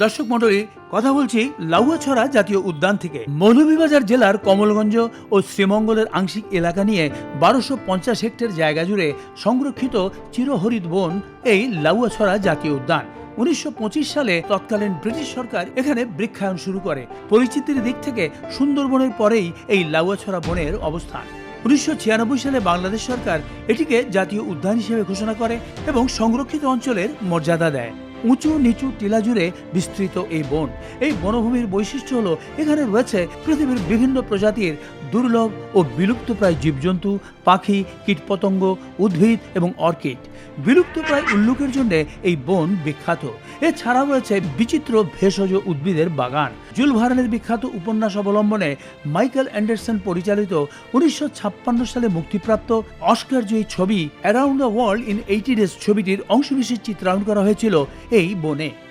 দর্শক মণ্ডলী, কথা বলছি লাউয়াছড়া জাতীয় উদ্যান থেকে। মৌলভীবাজার জেলার কমলগঞ্জ ও শ্রীমঙ্গলের আংশিক এলাকা নিয়ে বারোশো পঞ্চাশ হেক্টর জায়গা জুড়ে সংরক্ষিত চিরহরিত বন এই লাউয়াছড়া জাতীয় উদ্যান। উনিশশো পঁচিশ সালে তৎকালীন ব্রিটিশ সরকার এখানে বৃক্ষায়ন শুরু করে। পরিচিতির দিক থেকে সুন্দরবনের পরেই এই লাউয়াছড়া বনের অবস্থান। উনিশশো ছিয়ানব্বই সালে বাংলাদেশ সরকার এটিকে জাতীয় উদ্যান হিসেবে ঘোষণা করে এবং সংরক্ষিত অঞ্চলের মর্যাদা দেয়। উঁচু নিচু টিলা জুড়ে বিস্তৃত এই বন। এই বনভূমির বৈশিষ্ট্য হল, এখানে রয়েছে পৃথিবীর বিভিন্ন প্রজাতির দুর্লভ ও বিলুপ্তপ্রায় জীবজন্তু, পাখি, কীটপতঙ্গ, উদ্ভিদ এবং অর্কিড। বিলুপ্তপ্রায় উল্লুকের জন্য এই বন বিখ্যাত। এছাড়াও রয়েছে বিচিত্র ভেষজ উদ্ভিদের বাগান। জুল ভার্নের বিখ্যাত উপন্যাস অবলম্বনে মাইকেল অ্যান্ডারসন পরিচালিত উনিশশো ছাপ্পান্ন সালে মুক্তিপ্রাপ্ত অস্কারজয়ী ছবি around the world in eighty days ছবিটির অংশবিশেষ চিত্রায়ন করা হয়েছিল এই বনে।